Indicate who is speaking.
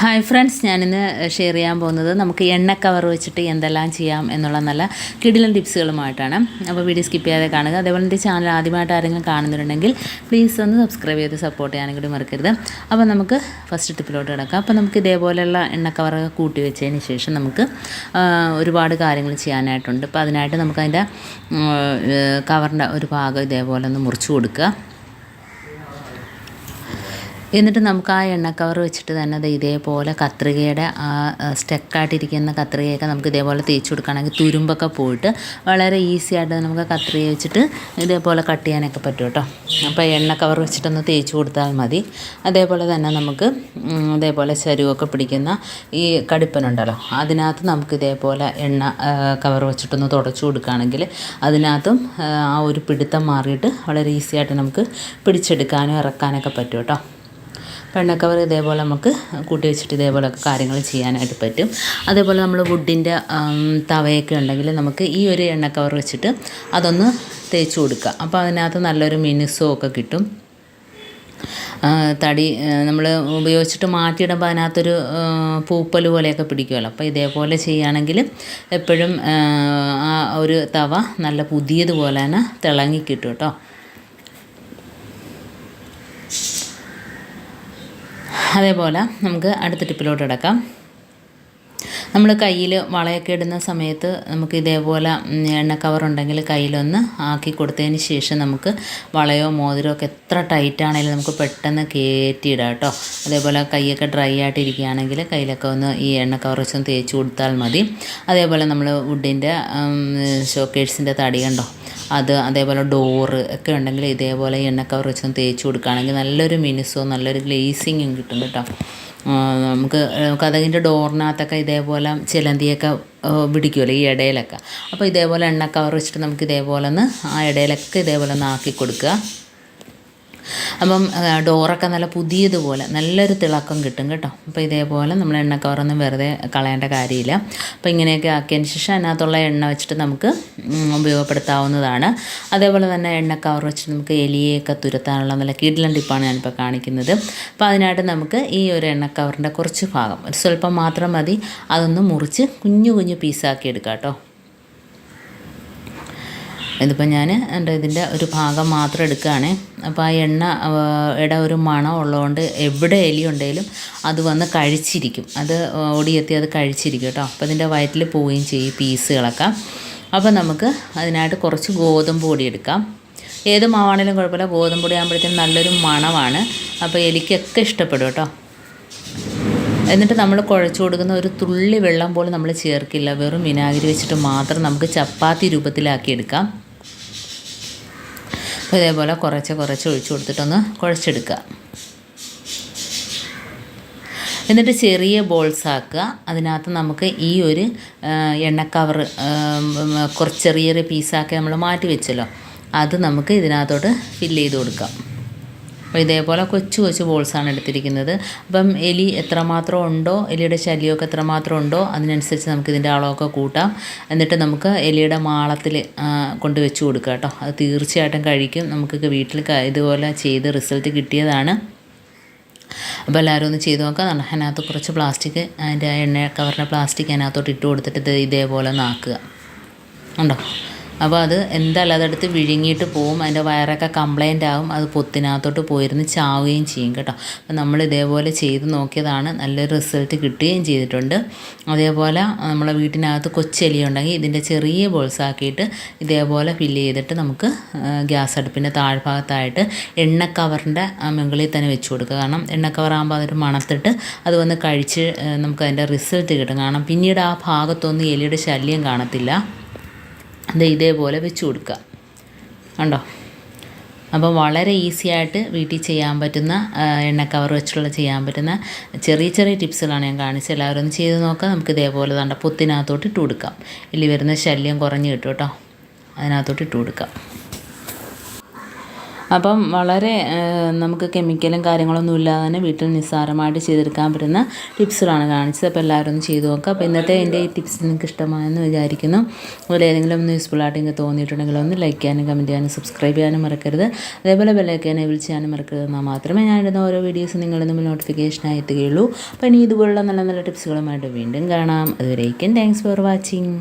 Speaker 1: Hi friends ഞാനിന്ന് share ചെയ്യാൻ പോകുന്നത് നമുക്ക് എണ്ണ കവർ വെച്ചിട്ട് എന്തെല്ലാം ചെയ്യാം എന്നുള്ള നല്ല കിടിലൻ ടിപ്സുകളുമായിട്ടാണ്. അപ്പോൾ വീഡിയോ സ്കിപ്പ് ചെയ്യാതെ കാണുക. അതേപോലെ എന്റെ ചാനൽ ആദ്യമായിട്ട് ആരെങ്കിലും കാണുന്നുണ്ടെങ്കിൽ പ്ലീസ് ഒന്ന് സബ്സ്ക്രൈബ് ചെയ്ത് സപ്പോർട്ട് ചെയ്യാനും കൂടി മറക്കരുത്. അപ്പോൾ നമുക്ക് ഫസ്റ്റ് ടിപ്പിലോട്ട് കിടക്കാം. അപ്പോൾ നമുക്ക് ഇതേപോലെയുള്ള എണ്ണ കവറൊക്കെ കൂട്ടി വെച്ചതിന് ശേഷം നമുക്ക് ഒരുപാട് കാര്യങ്ങൾ ചെയ്യാനായിട്ടുണ്ട്. അപ്പോൾ അതിനായിട്ട് നമുക്കതിന്റെ കവറിന്റെ ഒരു ഭാഗം ഇതേപോലെ ഒന്ന് മുറിച്ച് കൊടുക്കുക. എന്നിട്ട് നമുക്ക് ആ എണ്ണ കവർ വെച്ചിട്ട് തന്നെ അത് ഇതേപോലെ കത്രികയുടെ ആ സ്റ്റക്കായിട്ടിരിക്കുന്ന കത്രികയൊക്കെ നമുക്ക് ഇതേപോലെ തേച്ച് കൊടുക്കുകയാണെങ്കിൽ തുരുമ്പൊക്കെ പോയിട്ട് വളരെ ഈസി ആയിട്ട് നമുക്ക് കത്രിക വെച്ചിട്ട് ഇതേപോലെ കട്ട് ചെയ്യാനൊക്കെ പറ്റും കേട്ടോ. അപ്പോൾ എണ്ണ കവർ വെച്ചിട്ടൊന്ന് തേച്ച് കൊടുത്താൽ മതി. അതേപോലെ തന്നെ നമുക്ക് ഇതേപോലെ ചരുവൊക്കെ പിടിക്കുന്ന ഈ കടുപ്പനുണ്ടല്ലോ അതിനകത്ത് നമുക്ക് ഇതേപോലെ എണ്ണ കവർ വെച്ചിട്ടൊന്ന് തുടച്ചു കൊടുക്കുകയാണെങ്കിൽ അതിനകത്തും ആ ഒരു പിടുത്തം മാറിയിട്ട് വളരെ ഈസി ആയിട്ട് നമുക്ക് പിടിച്ചെടുക്കാനും ഇറക്കാനൊക്കെ പറ്റും കേട്ടോ. പെണ്ണക്കവർ ഇതേപോലെ നമുക്ക് കൂട്ടി വെച്ചിട്ട് ഇതേപോലെയൊക്കെ കാര്യങ്ങൾ ചെയ്യാനായിട്ട് പറ്റും. അതേപോലെ നമ്മൾ വുഡിന്റെ തവയൊക്കെ ഉണ്ടെങ്കിൽ നമുക്ക് ഈ ഒരു എണ്ണ കവർ വെച്ചിട്ട് അതൊന്ന് തേച്ച് കൊടുക്കുക. അപ്പോൾ അതിനകത്ത് നല്ലൊരു മിനുസോ ഒക്കെ കിട്ടും. തടി നമ്മൾ ഉപയോഗിച്ചിട്ട് മാറ്റിയിടുമ്പോൾ അതിനകത്തൊരു പൂപ്പൽ പോലെയൊക്കെ പിടിക്കുമല്ലോ. അപ്പോൾ ഇതേപോലെ ചെയ്യുകയാണെങ്കിൽ എപ്പോഴും ആ, ഒരു തവ നല്ല പുതിയതുപോലെ തന്നെ തിളങ്ങി കിട്ടും. അതേപോലെ നമുക്ക് അടുത്ത ടിപ്പിലോട്ട് കിടക്കാം. നമ്മൾ കയ്യിൽ വളയൊക്കെ ഇടുന്ന സമയത്ത് നമുക്ക് ഇതേപോലെ എണ്ണ കവർ ഉണ്ടെങ്കിൽ കയ്യിലൊന്ന് ആക്കി കൊടുത്തതിന് ശേഷം നമുക്ക് വളയോ മോതിരോ ഒക്കെ എത്ര ടൈറ്റ് ആണെങ്കിലും നമുക്ക് പെട്ടെന്ന് കയറ്റിയിടാം കേട്ടോ. അതേപോലെ കൈയൊക്കെ ഡ്രൈ ആയിട്ടിരിക്കുകയാണെങ്കിൽ കയ്യിലൊക്കെ ഒന്ന് ഈ എണ്ണ കവർ വെച്ചൊന്ന് തേച്ച് കൊടുത്താൽ മതി. അതേപോലെ നമ്മൾ വുഡിന്റെ ഷോക്കേഴ്സിന്റെ തടി കണ്ടോ? അത് അതേപോലെ ഡോറ് ഒക്കെ ഉണ്ടെങ്കിൽ ഇതേപോലെ എണ്ണ കവർ വെച്ചൊന്ന് തേച്ച് കൊടുക്കുകയാണെങ്കിൽ നല്ലൊരു മിനുസോ നല്ലൊരു ഗ്ലേസിങ്ങും കിട്ടും കേട്ടോ. നമുക്ക് കഥകിന്റെ ഡോറിനകത്തൊക്കെ ഇതേപോലെ ചിലന്തിയൊക്കെ പിടിക്കുമല്ലോ ഈ ഇടയിലൊക്കെ. അപ്പോൾ ഇതേപോലെ എണ്ണ കവർ വെച്ചിട്ട് നമുക്ക് ഇതേപോലെ ഒന്ന് ആ ഇടയിലൊക്കെ ഇതേപോലെ ഒന്ന് ആക്കി കൊടുക്കുക. അപ്പം ഡോറൊക്കെ നല്ല പുതിയതുപോലെ നല്ലൊരു തിളക്കം കിട്ടും കേട്ടോ. അപ്പോൾ ഇതേപോലെ നമ്മൾ എണ്ണ കവറൊന്നും വെറുതെ കളയേണ്ട കാര്യമില്ല. അപ്പോൾ ഇങ്ങനെയൊക്കെ ആക്കിയതിന് ശേഷം അതിനകത്തുള്ള എണ്ണ വെച്ചിട്ട് നമുക്ക് ഉപയോഗപ്പെടുത്താവുന്നതാണ്. അതേപോലെ തന്നെ എണ്ണ കവർ വെച്ചിട്ട് നമുക്ക് എലിയെയൊക്കെ തുരത്താനുള്ള നല്ല കിടിലൻ ടിപ്പാണ് ഞാനിപ്പോൾ കാണിക്കുന്നത്. അപ്പോൾ അതിനായിട്ട് നമുക്ക് ഈ ഒരു എണ്ണ കവറിന്റെ കുറച്ച് ഭാഗം ഒരു സ്വല്പം മാത്രം മതി. അതൊന്ന് മുറിച്ച് കുഞ്ഞു കുഞ്ഞു പീസാക്കി എടുക്കാം കേട്ടോ. ഇതിപ്പോൾ ഞാൻ എന്റെ ഇതിന്റെ ഒരു ഭാഗം മാത്രം എടുക്കുകയാണ്. അപ്പോൾ ആ എണ്ണ ഇട ഒരു മണം ഉള്ളതുകൊണ്ട് എവിടെ എലി ഉണ്ടെങ്കിലും അത് വന്ന് കഴിച്ചിരിക്കും. അത് ഓടിയെത്തി അത് കഴിച്ചിരിക്കും കേട്ടോ. അപ്പോൾ ഇതിന്റെ വയറ്റിൽ പോവുകയും ചെയ്യും പീസുകളൊക്കെ. അപ്പോൾ നമുക്ക് അതിനായിട്ട് കുറച്ച് ഗോതമ്പ് പൊടി എടുക്കാം. ഏത് മാവാണേലും കുഴപ്പമില്ല. ഗോതമ്പ് പൊടി ആകുമ്പോഴത്തേനും നല്ലൊരു മണമാണ്. അപ്പോൾ എലിക്കൊക്കെ ഇഷ്ടപ്പെടും കേട്ടോ. എന്നിട്ട് നമ്മൾ കുഴച്ചു കൊടുക്കുന്ന ഒരു തുള്ളി വെള്ളം പോലും നമ്മൾ ചേർക്കില്ല. വെറും വിനാഗിരി വെച്ചിട്ട് മാത്രം നമുക്ക് ചപ്പാത്തി രൂപത്തിലാക്കി എടുക്കാം അപ്പോൾ ഇതേപോലെ കുറച്ച് കുറച്ച് ഒഴിച്ചു കൊടുത്തിട്ടൊന്ന് കുഴച്ചെടുക്കുക. എന്നിട്ട് ചെറിയ ബോൾസ് ആക്കുക. അതിനകത്ത് നമുക്ക് ഈ ഒരു എണ്ണ കവർ കുറച്ച് ചെറിയ പീസാക്കി നമ്മൾ മാറ്റി വെച്ചല്ലോ. അത് നമുക്ക് ഇതിനകത്തോട്ട് ഫില്ല് ചെയ്ത് കൊടുക്കാം. അപ്പോൾ ഇതേപോലെ കൊച്ചു കൊച്ചു ബോൾസാണ് എടുത്തിരിക്കുന്നത്. അപ്പം എലി എത്രമാത്രം ഉണ്ടോ എലിയുടെ ശല്യമൊക്കെ എത്രമാത്രം ഉണ്ടോ അതിനനുസരിച്ച് നമുക്ക് ഇതിന്റെ അളവൊക്കെ കൂട്ടാം. എന്നിട്ട് നമുക്ക് എലിയുടെ മാളത്തിൽ കൊണ്ട് വെച്ച് കൊടുക്കുക കേട്ടോ. അത് തീർച്ചയായിട്ടും കഴിക്കും. നമുക്കൊക്കെ വീട്ടിൽ ഇതുപോലെ ചെയ്ത് റിസൾട്ട് കിട്ടിയതാണ്. അപ്പോൾ എല്ലാവരും ഒന്ന് ചെയ്ത് നോക്കാം. നല്ല അതിനകത്ത് കുറച്ച് പ്ലാസ്റ്റിക് അതിന്റെ എണ്ണ കവറിന്റെ പ്ലാസ്റ്റിക് അതിനകത്തോട്ട് ഇട്ട് കൊടുത്തിട്ട് ഇത് ഇതേപോലെ ഒന്ന് ആക്കുക. ഉണ്ടോ? അപ്പോൾ അത് എന്തായാലും അതെടുത്ത് വിഴുങ്ങിയിട്ട് പോവും അതിന്റെ വയറൊക്കെ കംപ്ലൈന്റ് ആവും അത് പൊത്തിനകത്തോട്ട് പോയിരുന്ന് ചാവുകയും ചെയ്യും കേട്ടോ. അപ്പോൾ നമ്മൾ ഇതേപോലെ ചെയ്ത് നോക്കിയതാണ് നല്ലൊരു റിസൾട്ട് കിട്ടുകയും ചെയ്തിട്ടുണ്ട്. അതേപോലെ നമ്മളെ വീട്ടിനകത്ത് കൊച്ചെലിയുണ്ടെങ്കിൽ ഇതിന്റെ ചെറിയ ബോൾസാക്കിയിട്ട് ഇതേപോലെ ഫില്ല് ചെയ്തിട്ട് നമുക്ക് ഗ്യാസ് അടുപ്പിന്റെ താഴ്ഭാഗത്തായിട്ട് എണ്ണ കവറിന്റെ മുകളിൽ തന്നെ വെച്ച് കൊടുക്കുക. കാരണം എണ്ണ കവറാകുമ്പോൾ അതൊരു മണത്തിട്ട് അത് വന്ന് കഴിച്ച് നമുക്ക് അതിന്റെ റിസൾട്ട് കിട്ടും. കാരണം പിന്നീട് ആ ഭാഗത്തൊന്നും എലിയുടെ ശല്യം കാണത്തില്ല. അത് ഇതേപോലെ വെച്ച് കൊടുക്കുക. കണ്ടോ? അപ്പോൾ വളരെ ഈസി ആയിട്ട് വീട്ടിൽ ചെയ്യാൻ പറ്റുന്ന എണ്ണ കവർ വെച്ചുള്ള ചെയ്യാൻ പറ്റുന്ന ചെറിയ ചെറിയ ടിപ്സുകളാണ് ഞാൻ കാണിച്ചത്. എല്ലാവരും ഒന്ന് ചെയ്ത് നോക്കാം. നമുക്ക് ഇതേപോലെ തണ്ട പൊത്തിനകത്തോട്ട് ഇട്ട് കൊടുക്കാം. ഇല്ലി വരുന്ന ശല്യം കുറഞ്ഞ് കിട്ടും കേട്ടോ. അതിനകത്തോട്ട് ഇട്ട് കൊടുക്കാം. അപ്പം വളരെ നമുക്ക് കെമിക്കലും കാര്യങ്ങളൊന്നും ഇല്ലാതെ തന്നെ വീട്ടിൽ നിസ്സാരമായിട്ട് ചെയ്തെടുക്കാൻ പറ്റുന്ന ടിപ്സുകളാണ് കാണിച്ചത്. അപ്പോൾ എല്ലാവരും ഒന്ന് ചെയ്ത് നോക്കുക അപ്പോൾ ഇന്നത്തെ എന്റെ ഈ ടിപ്സ് നിങ്ങൾക്ക് ഇഷ്ടമായെന്ന് വിചാരിക്കുന്നു. അതുപോലെ ഏതെങ്കിലും ഒന്ന് യൂസ്ഫുൾ ആയിട്ട് നിങ്ങൾക്ക് തോന്നിയിട്ടുണ്ടെങ്കിൽ ഒന്ന് ലൈക്ക് ചെയ്യാനും കമന്റ് ചെയ്യാനും സബ്സ്ക്രൈബ് ചെയ്യാനും മറക്കരുത്. അതേപോലെ ബെല്ലൈക്കൻ എനേബിൾ ചെയ്യാനും മറക്കരുത് എന്നാൽ മാത്രമേ ഞാൻ ഇടുന്ന ഓരോ വീഡിയോസ് നിങ്ങളുടെ മുമ്പിൽ നോട്ടിഫിക്കേഷനായി എത്തുകയുള്ളൂ അപ്പോൾ ഇനി ഇതുപോലുള്ള നല്ല നല്ല ടിപ്സുകളുമായിട്ട് വീണ്ടും കാണാം. അതുവരേക്കും താങ്ക്സ് ഫോർ വാച്ചിങ്